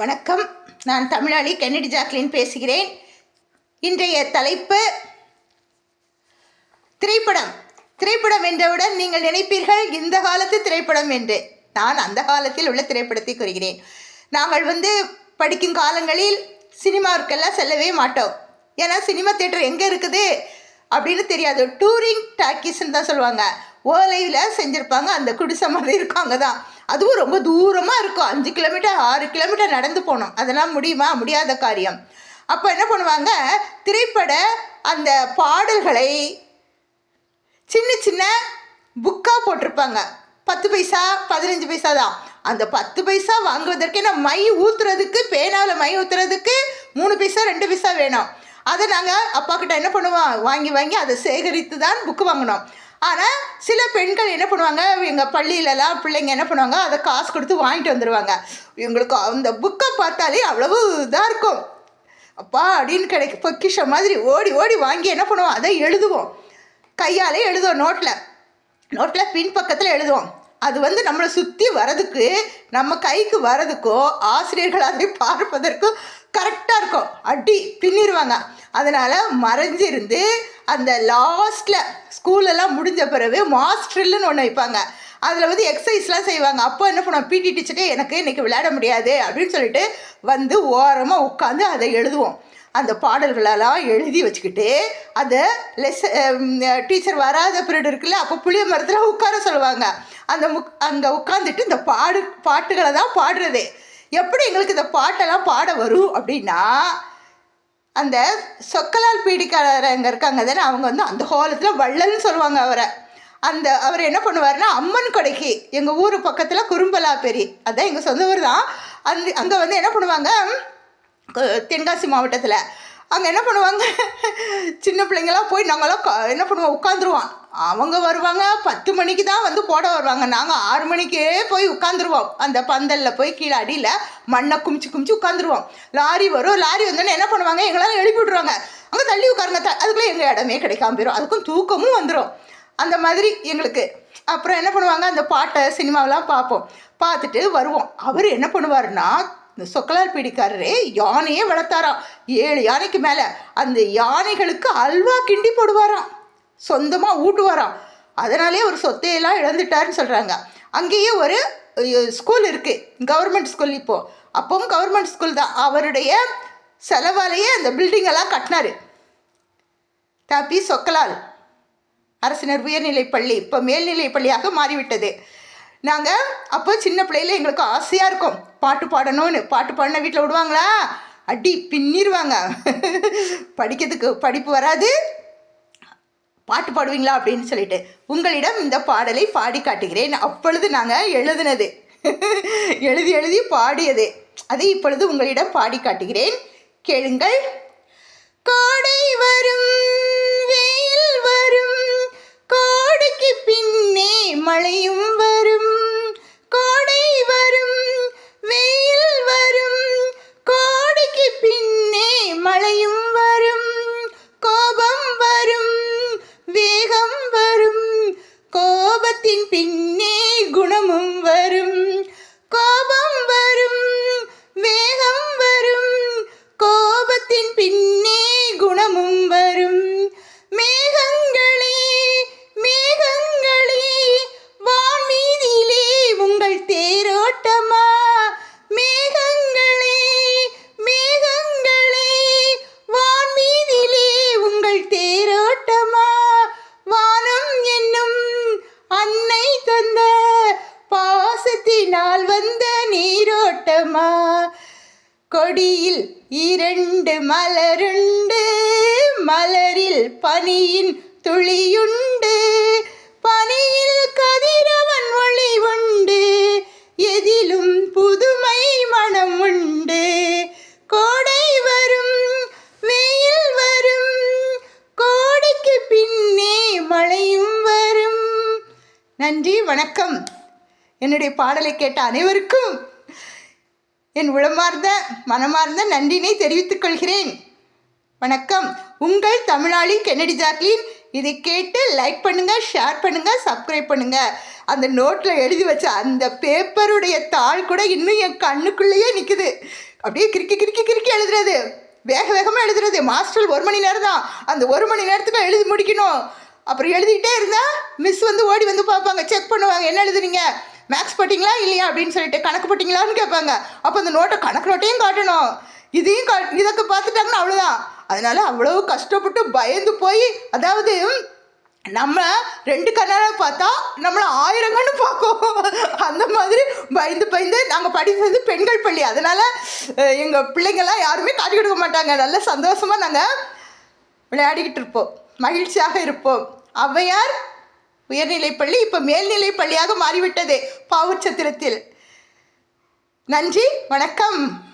வணக்கம். நான் தமிழாளி Kennedy Jacqueline பேசுகிறேன். இன்றைய தலைப்பு திரைப்படம். திரைப்படம் என்றவுடன் நீங்கள் நினைப்பீர்கள் இந்த காலத்து திரைப்படம் என்று. நான் அந்த காலத்தில் உள்ள திரைப்படத்தை கூறுகிறேன். நாங்கள் வந்து படிக்கும் காலங்களில் சினிமாவுக்கெல்லாம் செல்லவே மாட்டோம். ஏன்னா சினிமா தேட்டர் எங்கே இருக்குது அப்படின்னு தெரியாது. டூரிங் டாக்கீஸ்ன்னு தான் சொல்லுவாங்க. ஓலையில் செஞ்சுருப்பாங்க. அந்த குடிசை மாதிரி இருக்கும் அங்கே தான் அதுவும் ரொம்ப தூரமாக இருக்கும். அஞ்சு கிலோமீட்டர் ஆறு கிலோமீட்டர் நடந்து போகணும். அதெல்லாம் முடியுமா? முடியாத காரியம். அப்போ என்ன பண்ணுவாங்க? திரைப்பட அந்த பாடல்களை சின்ன சின்ன புக்காக போட்டிருப்பாங்க. பத்து பைசா பதினஞ்சு பைசா தான். அந்த பத்து பைசா வாங்குவதற்கே நான் மை ஊற்றுறதுக்கு பேனாவில் மை ஊற்றுறதுக்கு மூணு பைசா ரெண்டு பைசா வேணும். அதை நாங்கள் அப்பா கிட்ட என்ன பண்ணுவோம்? வாங்கி வாங்கி அதை சேகரித்து தான் புக்கு வாங்கினோம் ஆனால் சில பெண்கள் என்ன பண்ணுவாங்க எங்கள் பள்ளியிலலாம் பிள்ளைங்க என்ன பண்ணுவாங்க அதை காசு கொடுத்து வாங்கிட்டு வந்துடுவாங்க எங்களுக்கு அந்த புக்கை பார்த்தாலே அவ்வளவு இதாக இருக்கும். அப்பா அப்படின்னு கிடைக்கும் பொக்கிஷம் மாதிரி ஓடி ஓடி வாங்கி என்ன பண்ணுவோம் அதை எழுதுவோம். கையாலே எழுதுவோம் நோட்டில் நோட்டில் பின்பக்கத்தில் எழுதுவோம். அது வந்து நம்மளை சுற்றி வரதுக்கு நம்ம கைக்கு வரதுக்கோ ஆசிரியர்கள் அதை பார்ப்பதற்கும் கரெக்டாக இருக்கும். அடி பின்னிடுவாங்க அதனால் மறைஞ்சிருந்து அந்த லாஸ்ட்டில் ஸ்கூலெல்லாம் முடிஞ்ச பிறகு மாஸ்டர்லுன்னு ஒன்று வைப்பாங்க. அதில் வந்து எக்ஸசைஸ்லாம் செய்வாங்க. அப்போ என்ன பண்ணுவோம் பிடி டீச்சரே எனக்கு இன்றைக்கி விளையாட முடியாது. அப்படின்னு சொல்லிட்டு வந்து ஓரமாக உட்காந்து அதை எழுதுவோம். அந்த பாடல்களெல்லாம் எழுதி வச்சுக்கிட்டு அதை லெஸ் டீச்சர் um, வராத பீரியட் இருக்குல்ல அப்போ புளிய மரத்தில் உட்கார சொல்லுவாங்க. அந்த முக் அங்கே உட்காந்துட்டு இந்த பாடு பாட்டுகளை தான் பாடுறதே. எப்படி எங்களுக்கு இந்த பாட்டெல்லாம் பாட வரும் அப்படின்னா அந்த சொக்கலால் பீடிக்காரங்க இருக்காங்க தானே அவங்க வந்து அந்த ஹோலத்தில் வள்ளல்னு சொல்லுவாங்க அவரை. அந்த அவர் என்ன பண்ணுவார்னா அம்மன் கொடைக்கு எங்கள் ஊர் பக்கத்தில் குறும்பலா பெரி அதான் எங்கள் சொந்த ஊர் தான். அந்த அங்கே வந்து என்ன பண்ணுவாங்க தென்காசி மாவட்டத்தில் அங்கே என்ன பண்ணுவாங்க? சின்ன பிள்ளைங்களாம் போய் நாங்களாம் க- என்ன பண்ணுவோம்? உட்காந்துருவோம் அவங்க வருவாங்க பத்து மணிக்கு தான் வந்து போட வருவாங்க. நாங்கள் ஆறு மணிக்கே போய் உட்காந்துருவோம் அந்த பந்தலில் போய் கீழே அடியில் மண்ணை குமிச்சு குமிச்சு உட்காந்துருவோம் லாரி வரும். லாரி வந்தோடனே என்ன பண்ணுவாங்க? எங்களால் எழுப்பி விட்ருவாங்க அங்கே தள்ளி உட்காருங்க. த அதுக்குள்ளே எங்கள் இடமே கிடைக்காம போயிடும் அதுக்கும் தூக்கமும் வந்துடும் அந்த மாதிரி எங்களுக்கு. அப்புறம் என்ன பண்ணுவாங்க? அந்த பாட்டை சினிமாவெலாம் பார்ப்போம். பார்த்துட்டு வருவோம். அவர் என்ன பண்ணுவாருன்னா இந்த சொக்கலார் பீடிக்காரரே யானையே வளர்த்தாராம். ஏழு யானைக்கு மேலே அந்த யானைகளுக்கு அல்வா கிண்டி போடுவாராம். சொந்தமாக ஊட்டுவாராம். அதனாலே ஒரு சொத்தையெல்லாம் இழந்துட்டாருன்னு சொல்கிறாங்க அங்கேயே ஒரு ஸ்கூல் இருக்குது கவர்மெண்ட் ஸ்கூல் இப்போது அப்பவும் கவர்மெண்ட் ஸ்கூல் தான். அவருடைய செலவாலேயே அந்த பில்டிங்கெல்லாம் கட்டினார் கட்டினாரு. தாப்பி சொக்கலால் அரசினர் உயர்நிலைப் பள்ளி இப்போ மேல்நிலைப் பள்ளியாக மாறிவிட்டது. நாங்கள் அப்போ சின்ன பிள்ளையில எங்களுக்கு ஆசையாக இருக்கும். பாட்டு பாடணும்னு. பாட்டு பாடின வீட்டில் விடுவாங்களா? அடி பின்னிடுவாங்க படிக்கிறதுக்கு படிப்பு வராது. பாட்டு பாடுவீங்களா அப்படின்னு சொல்லிட்டு. உங்களிடம் இந்த பாடலை பாடி காட்டுகிறேன். அப்பொழுது நாங்கள் எழுதினது. எழுதி எழுதி பாடியது. அதை இப்பொழுது உங்களிடம் பாடி காட்டுகிறேன். கேளுங்கள். கோடை வரும் மழையும் வரும் கோடை வரும் வெயில் வரும். கோடைக்கு பின்னே மழையும் வரும் கோபம் வரும் வேகம் வரும். கோபத்தின் பின்னே குணமும் வரும். கொடியில் இரண்டு மலருண்டு மலரில் பனியின் துளியுண்டு. பனியில் கதிரவன் ஒளி உண்டு எதிலும் புதுமை மனம் உண்டு. கோடை வரும் வெயில் வரும் கோடைக்கு பின்னே மழையும் வரும். நன்றி வணக்கம். என்னுடைய பாடலை கேட்ட அனைவருக்கும் என் உளமார்ந்த மனமார்ந்த நன்றினை தெரிவித்துக் கொள்கிறேன். வணக்கம். உங்கள் தமிழாளி கென்னடி ஜாக்லின். இதை கேட்டு லைக் பண்ணுங்க ஷேர் பண்ணுங்க சப்ஸ்கிரைப் பண்ணுங்க. அந்த நோட்டில் எழுதி வச்ச அந்த பேப்பருடைய தாள் கூட இன்னும் என் கண்ணுக்குள்ளேயே நிற்குது அப்படியே கிறுக்கி கிறுக்கி கிறுக்கி எழுதுறது. வேக வேகமாக எழுதுறது. மாஸ்டர் ஒரு மணி நேரம் தான். அந்த ஒரு மணி நேரத்துக்கு எழுதி முடிக்கணும். அப்புறம் எழுதிக்கிட்டே இருந்தால் மிஸ் வந்து ஓடி வந்து பார்ப்பாங்க. செக் பண்ணுவாங்க. என்ன எழுதுறீங்க மேக்ஸ் போட்டிங்களா இல்லையா அப்படின்னு சொல்லிட்டு கணக்கு போட்டிங்களான்னு கேட்பாங்க. அப்போ அந்த நோட்டை கணக்கு நோட்டையும் காட்டணும். இதையும் கா இதற்கு பார்த்துட்டாங்கன்னா அவ்வளோதான் அதனால அவ்வளோ கஷ்டப்பட்டு பயந்து போய் அதாவது நம்ம ரெண்டு கண்ணால பார்த்தா நம்மளை ஆயிரம் கண்ணு பார்க்கும். அந்த மாதிரி பயந்து பயந்து நாங்கள் படித்தது பெண்கள் பள்ளி. அதனால் எங்கள் பிள்ளைங்கள்லாம் யாருமே காட்டி கொடுக்க மாட்டாங்க. நல்ல சந்தோஷமாக நாங்கள் விளையாடிக்கிட்டு இருப்போம். மகிழ்ச்சியாக இருப்போம். ஔவையார் உயர்நிலைப்பள்ளி இப்போ மேல்நிலை பள்ளியாக மாறிவிட்டது. பாவுச்சத்திரத்தில். நன்றி வணக்கம்.